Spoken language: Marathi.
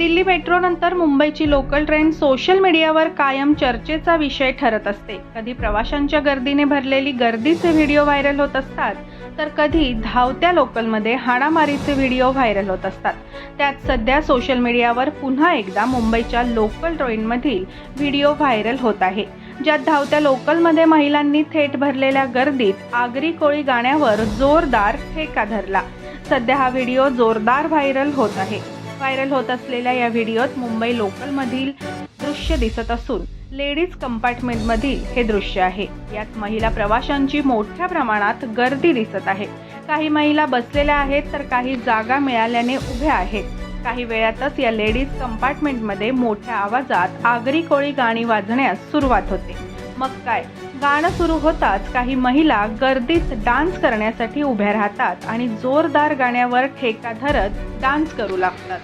दिल्ली मेट्रोनंतर मुंबईची लोकल ट्रेन सोशल मीडियावर कायम चर्चेचा विषय ठरत असते. कधी प्रवाशांच्या गर्दीने भरलेली गर्दीचे व्हिडिओ व्हायरल होत असतात तर कधी धावत्या लोकलमध्ये हाणामारीचे व्हिडिओ व्हायरल होत असतात. त्यात सध्या सोशल मीडियावर पुन्हा एकदा मुंबईच्या लोकल ट्रेनमधील व्हिडिओ व्हायरल होत आहे. ज्यात धावत्या लोकलमध्ये महिलांनी थेट भरलेल्या गर्दीत आगरी कोळी गाण्यावर जोरदार ठेका धरला. सध्या हा व्हिडिओ जोरदार व्हायरल होत आहे. व्हायरल होत असलेल्या या व्हिडिओत मुंबई लोकलमधील दृश्य दिसत असून लेडीज कंपार्टमेंटमधील हे दृश्य आहे. यात महिला प्रवाशांची मोठ्या प्रमाणात गर्दी दिसत आहे. काही महिला बसलेल्या आहेत तर काही जागा मिळाल्याने उभ्या आहेत. काही वेळातच या लेडीज कंपार्टमेंटमध्ये मोठ्या आवाजात आगरी कोळी गाणी वाजण्यास सुरुवात होते. मग काय? गाणं सुरू होताच काही महिला गर्दीत डान्स करण्यासाठी उभ्या राहतात आणि जोरदार गाण्यावर ठेका धरत डान्स करू लागतात.